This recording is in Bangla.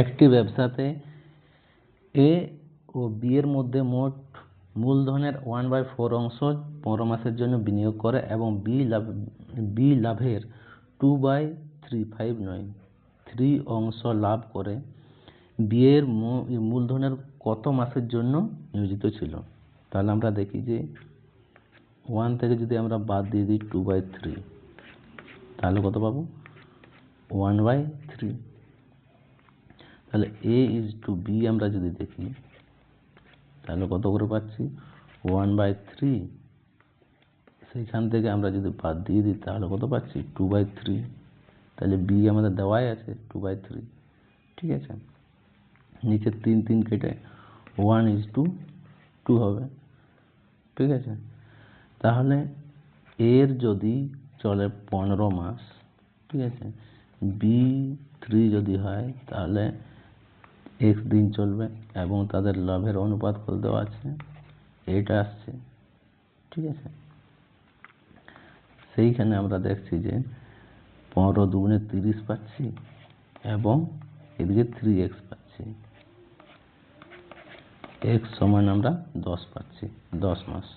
একটি ব্যবসাতে এ ও বি এর মধ্যে মোট মূলধনের ওয়ান বাই ফোর অংশ পনেরো মাসের জন্য বিনিয়োগ করে এবং বি লাভ, বি লাভের টু বাই থ্রি ফাইভ নয়, থ্রি অংশ লাভ করে বি এর মূলধনের কত মাসের জন্য নিয়োজিত ছিল। তাহলে আমরা দেখি যে ওয়ান থেকে যদি আমরা বাদ দিয়ে দিই টু বাই থ্রি, তাহলে কত পাবো? One by three. তাহলে এ ইজ টু বি আমরা যদি দেখি, তাহলে কত করে পাচ্ছি? ওয়ান বাই থ্রি সেইখান থেকে আমরা যদি বাদ দিয়ে দিই, তাহলে কত পাচ্ছি? টু বাই থ্রি তাহলে বি আমাদের দেওয়াই আছে টু বাই থ্রি ঠিক আছে? নিচে তিন তিন কেটে ওয়ান ইজ টু টু হবে। ঠিক আছে? তাহলে এর যদি চলে পনেরো মাস, ঠিক আছে? বি থ্রি যদি হয়, তাহলে এক্স দিন চলবে এবং তাদের লাভের অনুপাত কত দেওয়া আছে। এইটা আসছে। ঠিক আছে? সেইখানে আমরা দেখছি যে পনেরো দুগুণে তিরিশ পাচ্ছি এবং এদিকে থ্রি এক্স পাচ্ছি। এক্স সমান আমরা দশ পাচ্ছি, দশ মাস।